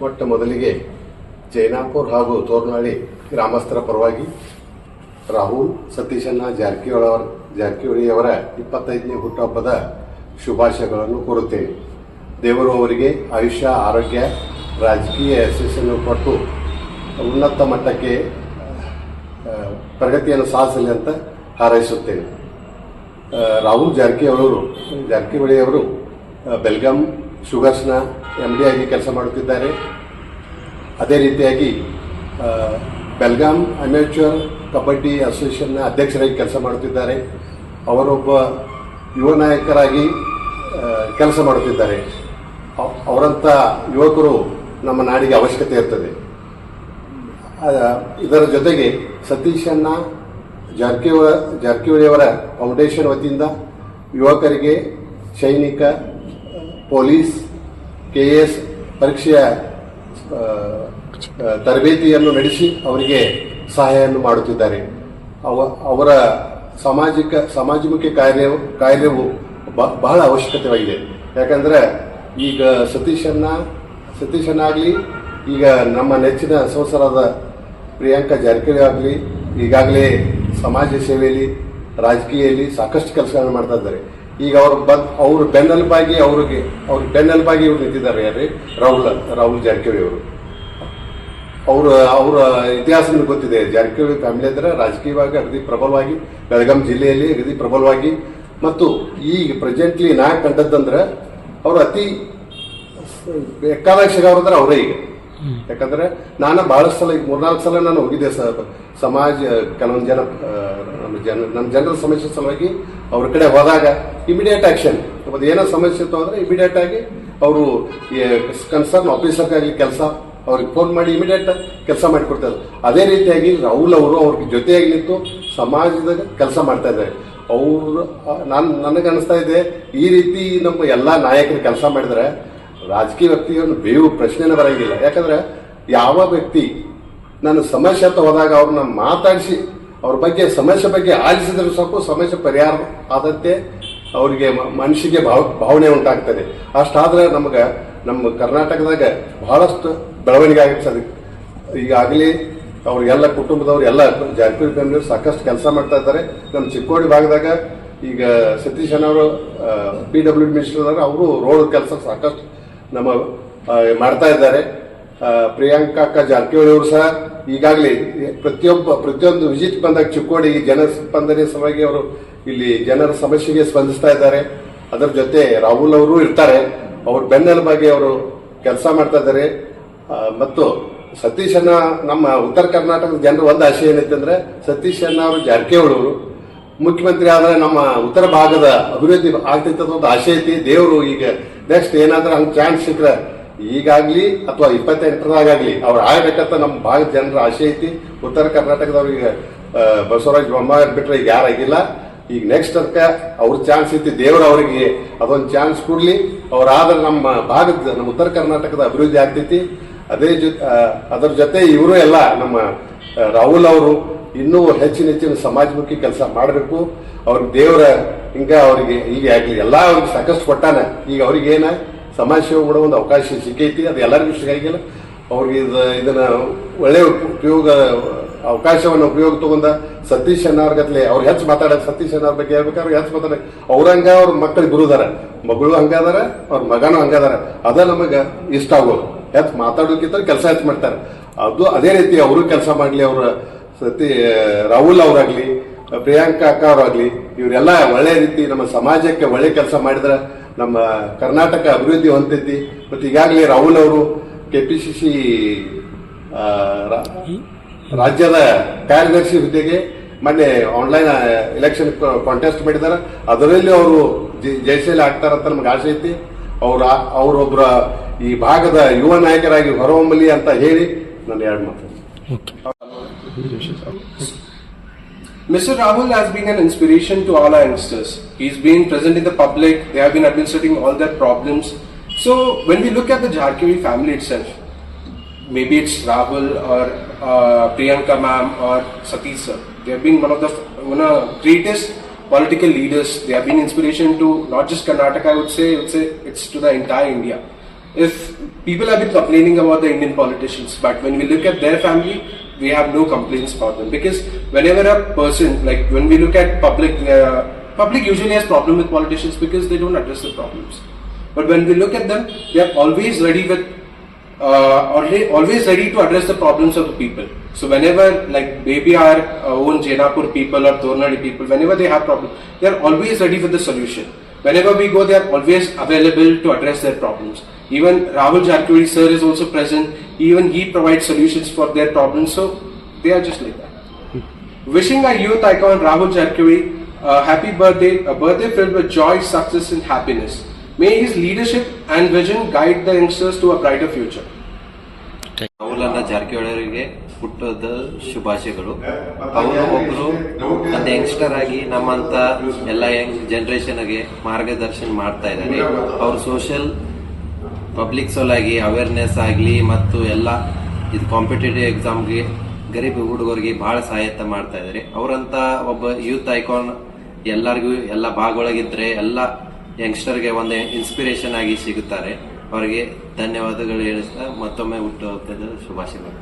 ಮೊಟ್ಟ ಮೊದಲಿಗೆ ಜೈನಾಪುರ್ ಹಾಗೂ ತೋರ್ನಾಳಿ ಗ್ರಾಮಸ್ಥರ ಪರವಾಗಿ ರಾಹುಲ್ ಸತೀಶಣ್ಣ ಜಾರಕಿಹೊಳಿ ಅವರ ಜಾರಕಿಹೊಳಿಯವರ ಇಪ್ಪತ್ತೈದನೇ ಹುಟ್ಟುಹಬ್ಬದ ಶುಭಾಶಯಗಳನ್ನು ಕೋರುತ್ತೇನೆ. ದೇವರು ಅವರಿಗೆ ಆಯುಷ್ಯ ಆರೋಗ್ಯ ರಾಜಕೀಯ ಯಶಸ್ಸನ್ನು ಕೊಟ್ಟು ಉನ್ನತ ಮಟ್ಟಕ್ಕೆ ಪ್ರಗತಿಯನ್ನು ಸಾಧಿಸಲಿ ಅಂತ ಹಾರೈಸುತ್ತೇನೆ. ರಾಹುಲ್ ಜಾರಕಿಹೊಳಿ ಜಾರಕಿಹೊಳಿಯವರು ಜಾರಕಿಹೊಳಿ ಅವರು ಆ, ಬೆಲ್ಗಾಂ ಶುಗರ್ಸ್ನ ಎಂ ಡಿ ಆಗಿ ಕೆಲಸ ಮಾಡುತ್ತಿದ್ದಾರೆ. ಅದೇ ರೀತಿಯಾಗಿ ಬೆಲ್ಗಾಮ್ ಅಮೆಚೂರ್ ಕಬಡ್ಡಿ ಅಸೋಸಿಯೇಷನ್ನ ಅಧ್ಯಕ್ಷರಾಗಿ ಕೆಲಸ ಮಾಡುತ್ತಿದ್ದಾರೆ. ಅವರೊಬ್ಬ ಯುವ ನಾಯಕರಾಗಿ ಕೆಲಸ ಮಾಡುತ್ತಿದ್ದಾರೆ. ಅವ್- ಅವರಂಥ ಯುವಕರು ನಮ್ಮ ನಾಡಿಗೆ ಅವಶ್ಯಕತೆ ಇರ್ತದೆ. ಇದರ ಜೊತೆಗೆ ಸತೀಶನ್ನ ಜಾರಕಿಹೊಳಿ ಜಾರಕಿಹೊಳಿಯವರ ಫೌಂಡೇಶನ್ ವತಿಯಿಂದ ಯುವಕರಿಗೆ ಸೈನಿಕ ಪೊಲೀಸ್ ಕೆ ಎಸ್ ಪರೀಕ್ಷೆಯ ತರಬೇತಿಯನ್ನು ನಡೆಸಿ ಅವರಿಗೆ ಸಹಾಯವನ್ನು ಮಾಡುತ್ತಿದ್ದಾರೆ. ಅವ, ಅವರ ಸಾಮಾಜಿಕ ಸಮಾಜಮುಖಿ ಕಾರ್ಯ ಕಾರ್ಯವು ಬಹಳ ಅವಶ್ಯಕತೆವಾಗಿದೆ. ಯಾಕಂದ್ರೆ ಈಗ ಸತೀಶನ್ನ ಸತೀಶನಾಗಲಿ ಈಗ ನಮ್ಮ ನೆಚ್ಚಿನ ಸಂಸದರಾದ ಪ್ರಿಯಾಂಕಾ ಜಾರಕಿಹೊಳಿ ಆಗಲಿ, ಈಗಾಗಲೇ ಸಮಾಜ ಸೇವೆಯಲ್ಲಿ, ರಾಜಕೀಯದಲ್ಲಿ ಸಾಕಷ್ಟು ಕೆಲಸಗಳನ್ನು ಮಾಡ್ತಾ ಇದ್ದಾರೆ. ಈಗ ಅವರು ಬದ್, ಅವ್ರ ಬೆನ್ನೆಲುಬಾಗಿ ಅವ್ರಿಗೆ ಅವ್ರ ಬೆನ್ನೆಲುಬಾಗಿ ಇವ್ರು ನಿಂತಿದ್ದಾರೆ ಯಾರ್ರಿ? ರಾಹುಲ್ ರಾಹುಲ್ ಜಾರಕಿಹೊಳಿ ಅವರು. ಅವರ ಅವರ ಇತಿಹಾಸ ಗೊತ್ತಿದೆ, ಜಾರಕಿಹೊಳಿ ಫ್ಯಾಮಿಲಿ ಅಂದ್ರೆ ರಾಜಕೀಯವಾಗಿ ಅಗದಿ ಪ್ರಬಲವಾಗಿ, ಬೆಳಗಾಂ ಜಿಲ್ಲೆಯಲ್ಲಿ ಅಗದಿ ಪ್ರಬಲವಾಗಿ. ಮತ್ತು ಈಗ ಪ್ರೆಸೆಂಟ್ಲಿ ನಾ ಕಂಡದ್ದಂದ್ರೆ ಅವರು ಅತಿ ಅಂದ್ರೆ ಅವರೇ ಈಗ. ಯಾಕಂದ್ರೆ ನಾನು ಬಹಳಷ್ಟು ಸಲ, ಈಗ ಮೂರ್ನಾಲ್ಕು ಸಲ ನಾನು ಹೋಗಿದ್ದೆ ಸಮಾಜ, ಕೆಲವೊಂದು ಜನ ಜನ ನಮ್ಮ ಜನರ ಸಮಸ್ಯೆ ಸಲುವಾಗಿ ಅವ್ರ ಕಡೆ ಹೋದಾಗ ಇಮಿಡಿಯೇಟ್ ಆಕ್ಷನ್ ಒಂದು ಏನೋ ಸಮಸ್ಯೆ ಇತ್ತು ಅಂದರೆ ಇಮಿಡಿಯೇಟ್ ಆಗಿ ಅವರು ಕನ್ಸರ್ನ್ ಆಫೀಸರ್ಗಾಗಲಿ ಕೆಲಸ, ಅವ್ರಿಗೆ ಫೋನ್ ಮಾಡಿ ಇಮಿಡಿಯೇಟ್ ಕೆಲಸ ಮಾಡಿಕೊಡ್ತಾರೆ. ಅದೇ ರೀತಿಯಾಗಿ ರಾಹುಲ್ ಅವರು ಅವ್ರಿಗೆ ಜೊತೆಯಾಗಿ ನಿಂತು ಸಮಾಜದಾಗ ಕೆಲಸ ಮಾಡ್ತಾ ಇದ್ದಾರೆ. ಅವರು ನಾನು, ನನಗೆ ಅನಿಸ್ತಾ ಇದೆ, ಈ ರೀತಿ ನಮ್ಮ ಎಲ್ಲ ನಾಯಕರು ಕೆಲಸ ಮಾಡಿದರೆ ರಾಜಕೀಯ ವ್ಯಕ್ತಿಯನ್ನು ಬೇವು ಪ್ರಶ್ನೆನೇ ಬರೋಂಗಿಲ್ಲ. ಯಾಕಂದ್ರೆ ಯಾವ ವ್ಯಕ್ತಿ ನಾನು ಸಮಸ್ಯೆ ಅಂತ ಹೋದಾಗ ಅವ್ರನ್ನ ಮಾತಾಡಿಸಿ ಅವ್ರ ಬಗ್ಗೆ ಸಮಸ್ಯೆ ಬಗ್ಗೆ ಆಲಿಸಿದ್ರೆ ಸಾಕು ಸಮಸ್ಯೆ ಪರಿಹಾರ ಆದಂತೆ ಅವರಿಗೆ ಮನಸ್ಸಿಗೆ ಭಾವ, ಭಾವನೆ ಉಂಟಾಗ್ತದೆ. ಅಷ್ಟಾದ್ರೆ ನಮಗೆ ನಮ್ಮ ಕರ್ನಾಟಕದಾಗ ಬಹಳಷ್ಟು ಬೆಳವಣಿಗೆ ಆಗುತ್ತೆ ಈಗಾಗಲೇ ಅವ್ರಿಗೆಲ್ಲ ಕುಟುಂಬದವ್ರು, ಎಲ್ಲ ಜಾರಕಿಹೊಳಿ ಫ್ಯಾಮಿಲಿ ಸಾಕಷ್ಟು ಕೆಲಸ ಮಾಡ್ತಾ ಇದ್ದಾರೆ. ನಮ್ಮ ಚಿಕ್ಕೋಡಿ ಭಾಗದಾಗ ಈಗ ಸತೀಶ್ ಅವರು ಪಿ ಡಬ್ಲ್ಯೂ ಮಿನಿಸ್ಟರ್ ಅವರು ರೋಡ್ ಕೆಲಸ ಸಾಕಷ್ಟು ನಮ್ಮ ಮಾಡ್ತಾ ಇದ್ದಾರೆ. ಪ್ರಿಯಾಂಕಾ ಜಾರಕಿಹೊಳಿ ಅವರು ಸಹ ಈಗಾಗಲೇ ಪ್ರತಿಯೊಬ್ಬ, ಪ್ರತಿಯೊಂದು ವಿಸಿಟ್ ಬಂದಾಗ ಚಿಕ್ಕೋಡಿ ಜನ ಸ್ಪಂದನೆ ಸಲುವಾಗಿ ಅವರು ಇಲ್ಲಿ ಜನರ ಸಮಸ್ಯೆಗೆ ಸ್ಪಂದಿಸ್ತಾ ಇದ್ದಾರೆ. ಅದರ ಜೊತೆ ರಾಹುಲ್ ಅವರು ಇರ್ತಾರೆ. ಅವ್ರ ಬೆನ್ನೆಲುಬಾಗಿ ಅವರು ಕೆಲಸ ಮಾಡ್ತಾ ಇದ್ದಾರೆ. ಮತ್ತು ಸತೀಶ್ ಅಣ್ಣ ನಮ್ಮ ಉತ್ತರ ಕರ್ನಾಟಕದ ಜನರ ಒಂದು ಆಶಯ ಏನೈತೆ ಅಂದ್ರೆ ಸತೀಶ್ ಅಣ್ಣ ಅವರು ಜಾರಕಿಹೊಳಿ ಅವರು. ಮುಖ್ಯಮಂತ್ರಿ ಆದರೆ ನಮ್ಮ ಉತ್ತರ ಭಾಗದ ಅಭಿವೃದ್ಧಿ ಆಗ್ತೈತೆ ಅಂತ ಒಂದು ಆಶಯ ಐತಿ. ದೇವರು ಈಗ ನೆಕ್ಸ್ಟ್ ಏನಾದರೂ ಹಂಗೆ ಚಾನ್ಸ್ ಸಿಕ್ಕ್ರೆ ಈಗಾಗ್ಲಿ ಅಥವಾ ಇಪ್ಪತ್ತೆಂಟರದಾಗಲಿ ಅವ್ರು ಆಗ್ಬೇಕಂತ ನಮ್ಮ ಭಾಗದ ಜನರ ಆಸೆ ಐತಿ. ಉತ್ತರ ಕರ್ನಾಟಕದವ್ರಿಗೆ ಬಸವರಾಜ್ ಬೊಮ್ಮಾಯಿ ಬಿಟ್ರೆ ಈಗ ಯಾರಾಗಿಲ್ಲ ಈಗ ನೆಕ್ಸ್ಟ್ ಅದಕ್ಕೆ ಅವ್ರ ಚಾನ್ಸ್ ಐತಿ ದೇವರು ಅವರಿಗೆ ಅದೊಂದು ಚಾನ್ಸ್ ಕೊಡ್ಲಿ. ಅವ್ರಾದ್ರೆ ನಮ್ಮ ಭಾಗದ ನಮ್ಮ ಉತ್ತರ ಕರ್ನಾಟಕದ ಅಭಿವೃದ್ಧಿ ಆಗ್ತೈತಿ. ಅದೇ ಜೊತೆ ಅದರ ಜೊತೆ ಇವರು ಎಲ್ಲ ನಮ್ಮ ರಾಹುಲ್ ಅವರು ಇನ್ನೂ ಹೆಚ್ಚಿನ ಹೆಚ್ಚಿನ ಸಮಾಜಮುಖಿ ಕೆಲಸ ಮಾಡಬೇಕು. ಅವ್ರಿಗೆ ದೇವರ, ಹಿಂಗ ಅವರಿಗೆ ಈಗ ಆಗಲಿ. ಎಲ್ಲ ಅವ್ರಿಗೆ ಸಾಕಷ್ಟು ಕೊಟ್ಟಾನ ಈಗ ಅವ್ರಿಗೆ ಏನ ಸಮಾಜ ಸೇವೆ ಮಾಡೋ ಒಂದು ಅವಕಾಶ ಸಿಕ್ಕೈತಿ. ಅದು ಎಲ್ಲರಿಗೂ ಸಿಗಾಗಿಲ್ಲ ಅವ್ರಿಗೆ ಇದು, ಇದನ್ನ ಒಳ್ಳೆ ಉಪಯೋಗ, ಅವಕಾಶವನ್ನು ಉಪಯೋಗ ತಗೊಂಡ ಸತೀಶ್ ಗತ್ಲೆ ಅವ್ರು ಹೆಚ್ಚು ಮಾತಾಡೋದು ಸತೀಶ್ ಅನ್ನೋರ್ ಬಗ್ಗೆ ಹೇಳ್ಬೇಕಾದ್ರೆ ಹೆಚ್ಚು ಮಾತಾಡ, ಅವ್ರಂಗ ಅವ್ರ ಮಕ್ಕಳಿಗೆ ಗುರುದಾರ. ಮಗಳು ಹಂಗಾದಾರ, ಅವ್ರ ಮಗನೂ ಹಂಗಾದಾರ. ಅದ ನಮಗೆ ಇಷ್ಟ ಆಗೋದು. ಹೆಚ್ಚು ಮಾತಾಡೋಕ್ಕಿಂತ ಕೆಲಸ ಹೆಚ್ಚು ಮಾಡ್ತಾರೆ. ಅದು ಅದೇ ರೀತಿ ಅವರು ಕೆಲಸ ಮಾಡಲಿ, ಅವರ ಸತಿ, ರಾಹುಲ್ ಅವರಾಗ್ಲಿ, ಪ್ರಿಯಾಂಕಾ ಅಕ್ಕ ಅವರಾಗ್ಲಿ, ಇವರೆಲ್ಲ ಒಳ್ಳೆ ರೀತಿ ನಮ್ಮ ಸಮಾಜಕ್ಕೆ ಒಳ್ಳೆ ಕೆಲಸ ಮಾಡಿದ್ರೆ ನಮ್ಮ ಕರ್ನಾಟಕ ಅಭಿವೃದ್ಧಿ ಹೊಂದೈತಿ ಮತ್ತು ಈಗಾಗಲೇ ರಾಹುಲ್ ಅವರು ಕೆ ಪಿ ಸಿ ಸಿ ರಾಜ್ಯದ ಕಾರ್ಯದರ್ಶಿ ಹುದ್ದೆಗೆ ಮೊನ್ನೆ ಆನ್ಲೈನ್ ಎಲೆಕ್ಷನ್ ಕಾಂಟೆಸ್ಟ್ ಮಾಡಿದ್ದಾರೆ. ಅದರಲ್ಲಿ ಅವರು ಜಯಶೀಲ ಆಗ್ತಾರಂತ ನಮ್ಗೆ ಆಸೆ ಐತಿ. ಅವ್ರ ಅವರೊಬ್ಬರ ಈ ಭಾಗದ ಯುವ ನಾಯಕರಾಗಿ ಹೊರಹೊಮ್ಮಲಿ ಅಂತ ಹೇಳಿ ನಾನು ಎರಡು ಮಾತು Mr. Rahul has been an inspiration to all our youngsters. He's been present in the public, they have been administrating all their problems. So, when we look at the Jharkhandi family itself, maybe it's Rahul or uh, Priyanka ma'am or Satish sir, they have been one of the one of the greatest political leaders. They have been inspiration to not just Karnataka, I would say, I would say it's to the entire India. if people have been complaining about the Indian politicians, but when we look at their family, we have no complaints about them because whenever a person, like when we look at public, uh, public usually has problem with politicians because they don't address the problems. But when we look at them, they are always ready with uh, always ready to address the problems of the people. So whenever, like maybe our uh, own Jainapur people or Tornadi people, whenever they have problem, they are always ready for the solution. Whenever we go, they are always available to address their problems. Even Rahul Jarkuri sir is also present. Even he provides solutions for their problems. So they are just like that. Wishing our youth icon Rahul Jarkuri a happy birthday, a birthday filled with joy, success, and happiness. May his leadership and vision guide the youngsters to a brighter future. Rahul Jarkiholi ಅವರಿಗೆ ಹುಟ್ಟದ ಶುಭಾಶಯಗಳು ಅವರು ಒಬ್ರು ಒಂದು youngster ಆಗಿ ನಮ್ಮಂತ ಎಲ್ಲ Young ಜನರೇಷನ್ಗೆ ಮಾರ್ಗದರ್ಶನ ಮಾಡ್ತಾ ಇದ್ದಾರೆ ಅವರು ಸೋಷಿಯಲ್ ಪಬ್ಲಿಕ್ ಸೋಲಾಗಿ ಅವೇರ್ನೆಸ್ ಆಗಲಿ ಮತ್ತು ಎಲ್ಲ ಇದು ಕಾಂಪಿಟೇಟಿವ್ ಎಕ್ಸಾಮ್ಗೆ ಗರೀಬ್ ಹುಡುಗರಿಗೆ ಬಹಳ ಸಹಾಯತ ಮಾಡ್ತಾ ಇದ್ದಾರೆ. ಅವರಂತ ಒಬ್ಬ ಯೂತ್ ಐಕಾನ್ ಎಲ್ಲರಿಗೂ ಎಲ್ಲ ಭಾಗದೊಳಗಿದ್ರೆ ಎಲ್ಲ ಯಂಗ್ಸ್ಟರ್ಗೆ ಒಂದು ಇನ್ಸ್ಪಿರೇಷನ್ ಆಗಿ ಸಿಗುತ್ತಾರೆ. ಅವರಿಗೆ ಧನ್ಯವಾದಗಳು ಹೇಳಿಸ್ತಾ ಮತ್ತೊಮ್ಮೆ ಹುಟ್ಟುಹಬ್ಬದ ಶುಭಾಶಯಗಳು.